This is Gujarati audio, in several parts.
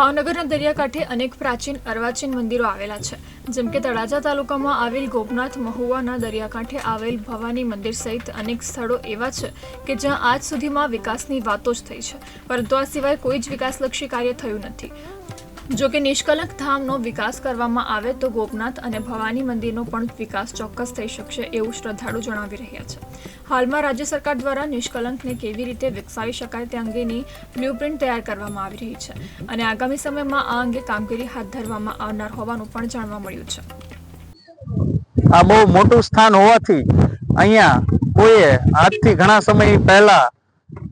ભાવનગરના દરિયાકાંઠે અનેક પ્રાચીન અર્વાચીન મંદિરો આવેલા છે. જેમ કે તળાજા તાલુકામાં આવેલ ગોપનાથ મહુવાના દરિયાકાંઠે આવેલ ભવાની મંદિર સહિત અનેક સ્થળો એવા છે કે જ્યાં આજ સુધીમાં વિકાસની વાતો જ થઈ છે. પરંતુ આ સિવાય કોઈ જ વિકાસલક્ષી કાર્ય થયું નથી. જો કે નિષ્કલંક ધામનો વિકાસ કરવામાં આવે તો ગોપનાથ અને ભવાની મંદિરનો પણ વિકાસ ચોક્કસ થઈ શકશે એવું શ્રદ્ધાળુ જણાવી રહ્યા છે. હાલમાં રાજ્ય સરકાર દ્વારા નિષ્કલંકને કેવી રીતે વિકસાવી શકાય તે અંગેની બ્લુપ્રિન્ટ તૈયાર કરવામાં આવી રહી છે અને આગામી સમયમાં આ અંગે કામગીરી હાથ ધરવામાં આવનાર હોવાનું પણ જાણવા મળ્યું છે. આ બહુ મોટું સ્થાન હોવાથી અહીંયા કોઈએ આજથી ઘણા સમય પહેલા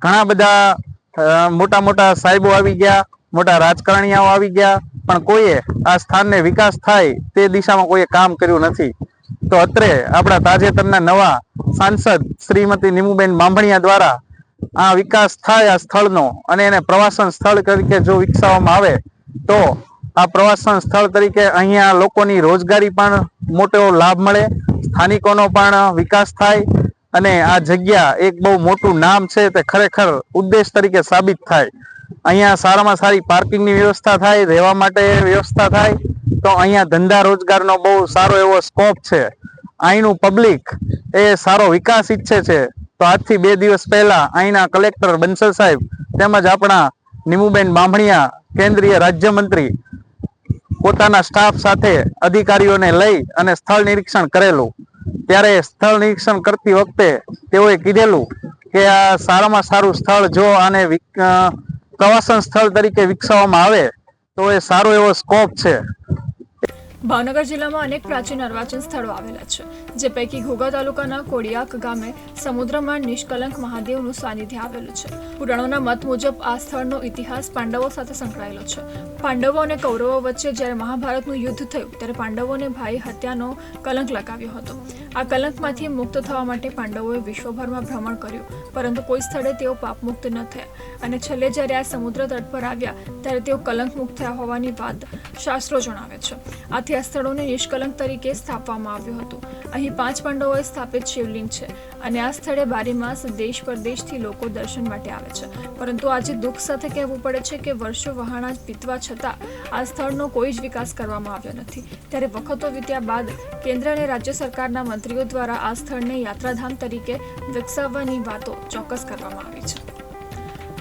ઘણા બધા મોટા મોટા સાહેબો આવી ગયા મોટા રાજકારણીયાઓ આવી ગયા, પણ કોઈએ આ સ્થાનને વિકાસ થાય તે દિશામાં કોઈએ કામ કર્યું નથી. તો અત્રે આપણા તાજેતરના નવા સાંસદ શ્રીમતી નીમુબેન માંભણિયા દ્વારા આ વિકાસ થાય આ સ્થળનો અને એને પ્રવાસન સ્થળ તરીકે જો વિકસાવવામાં આવે, તો આ પ્રવાસન સ્થળ તરીકે અહીંયા લોકોની રોજગારી પણ મોટો લાભ મળે, સ્થાનિકોનો પણ વિકાસ થાય અને આ જગ્યા એક બહુ મોટું નામ છે તે ખરેખર ઉદ્દેશ તરીકે સાબિત થાય. અહીંયા સારામાં સારી પાર્કિંગની વ્યવસ્થા થાય, રહેવા માટે વ્યવસ્થા થાય, તો અહીંયા ધંધા રોજગારનો બહુ સારો એવો સ્કોપ છે. અહીંનું પબ્લિક એ સારો વિકાસ ઈચ્છે છે. તો આજથી બે દિવસ પહેલા અહીંના કલેક્ટર બંસલ સાહેબ તેમજ આપણા નીમુબેન બાંભણિયા કેન્દ્રીય રાજ્યમંત્રી પોતાના સ્ટાફ સાથે અધિકારીઓને લઈ અને સ્થળ નિરીક્ષણ કરેલું. ત્યારે સ્થળ નિરીક્ષણ કરતી વખતે તેઓએ કીધેલું કે આ સારામાં સારું સ્થળ જો આને પ્રવાસન સ્થળ તરીકે વિકસાવવામાં આવે તો એ સારો એવો સ્કોપ છે. ભાવનગર જિલ્લામાં અનેક પ્રાચીન અર્વાચીન સ્થળો આવેલા છે, જે પૈકી ઘોઘા તાલુકાના કોડિયાક ગામે સમુદ્રમાં નિષ્કલંક મહાદેવનું સાનિધ્ય આવેલું છે. પુરાણોના મત મુજબ આ સ્થળનો ઇતિહાસ પાંડવો સાથે સંકળાયેલો છે. પાંડવો અને કૌરવો વચ્ચે જ્યારે મહાભારતનું યુદ્ધ થયું, ત્યારે પાંડવોને ભાઈ હત્યાનો કલંક લગાવ્યો હતો. આ કલંકમાંથી મુક્ત થવા માટે પાંડવોએ વિશ્વભરમાં ભ્રમણ કર્યું, પરંતુ કોઈ સ્થળે તેઓ પાપમુક્ત ન થયા. અને છેલ્લે જ્યારે આ સમુદ્ર તટ પર આવ્યા, ત્યારે તેઓ કલંક મુક્ત થયા હોવાની વાત શાસ્ત્રો જણાવે છે. આથી આ સ્થળોને નિષ્કલંક તરીકે સ્થાપવામાં આવ્યું હતું. અહીં પાંચ પાંડવોએ સ્થાપિત શિવલિંગ છે અને આ સ્થળે બારીમાસ દેશ પરદેશથી લોકો દર્શન માટે આવે છે. પરંતુ આજે દુઃખ સાથે કહેવું પડે છે કે વર્ષો વહાણા વીતવા છતાં આ સ્થળનો કોઈ જ વિકાસ કરવામાં આવ્યો નથી. ત્યારે વખતો વીત્યા બાદ કેન્દ્ર અને રાજ્ય સરકારના મંત્રીઓ દ્વારા આ સ્થળને યાત્રાધામ તરીકે વિકસાવવાની વાતો ચોક્કસ કરવામાં આવી છે.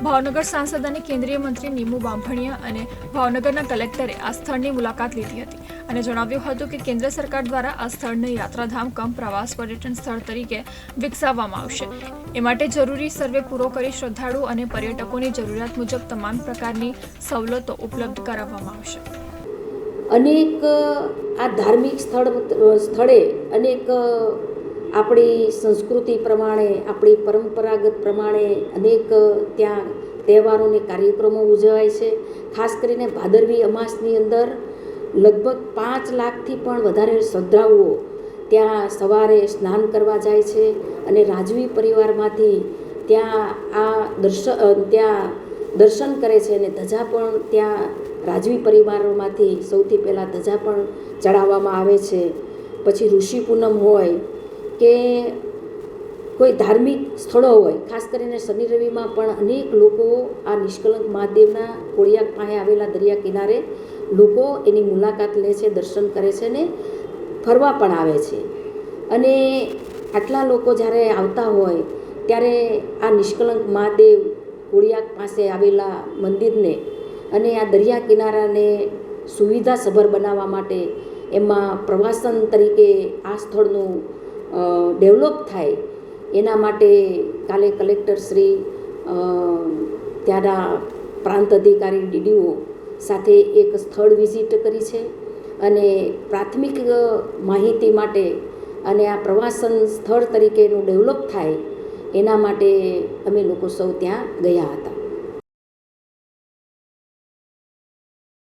ભાવનગર સાંસદ અને કેન્દ્રીય મંત્રી નીમુ બાંભણિયા અને ભાવનગરના કલેક્ટરે આ સ્થળની મુલાકાત લીધી હતી અને જણાવ્યું હતું કે કેન્દ્ર સરકાર દ્વારા આ સ્થળને યાત્રાધામ કમ પ્રવાસ પર્યટન સ્થળ તરીકે વિકસાવવામાં આવશે. એ માટે જરૂરી સર્વે પૂરો કરી શ્રદ્ધાળુ અને પર્યટકોની જરૂરિયાત મુજબ તમામ પ્રકારની સવલતો ઉપલબ્ધ કરાવવામાં આવશે. અનેક આ ધાર્મિક સ્થળ સ્થળે અનેક આપણી સંસ્કૃતિ પ્રમાણે, આપણી પરંપરાગત પ્રમાણે અનેક ત્યાં તહેવારોને કાર્યક્રમો ઉજવાય છે. ખાસ કરીને ભાદરવી અમાસની અંદર લગભગ પાંચ લાખથી પણ વધારે શ્રદ્ધાળુઓ ત્યાં સવારે સ્નાન કરવા જાય છે અને રાજવી પરિવારમાંથી ત્યાં આ દર્શન ત્યાં દર્શન કરે છે અને ધજા પણ ત્યાં રાજવી પરિવારોમાંથી સૌથી પહેલાં ધજા પણ ચડાવવામાં આવે છે. પછી ઋષિ પૂનમ હોય કે કોઈ ધાર્મિક સ્થળો હોય, ખાસ કરીને શનિ રવિમાં પણ અનેક લોકો આ નિષ્કલંક મહાદેવના કોળિયાક પાસે આવેલા દરિયા કિનારે લોકો એની મુલાકાત લે છે, દર્શન કરે છે ને ફરવા પણ આવે છે. અને આટલા લોકો જ્યારે આવતા હોય, ત્યારે આ નિષ્કલંક મહાદેવ કોળિયાક પાસે આવેલા મંદિરને અને આ દરિયા કિનારાને સુવિધાસભર બનાવવા માટે એમાં પ્રવાસન તરીકે આ સ્થળનું ડેવલપ થાય. એના માટે કાલે કલેક્ટર શ્રી ત્યાંના પ્રાંત અધિકારી ડીડીઓ સાથે એક સ્થળ વિઝિટ કરી છે અને પ્રાથમિક માહિતી માટે અને આ પ્રવાસન સ્થળ તરીકેનું ડેવલપ થાય, એના માટે અમે લોકો સૌ ત્યાં ગયા હતા.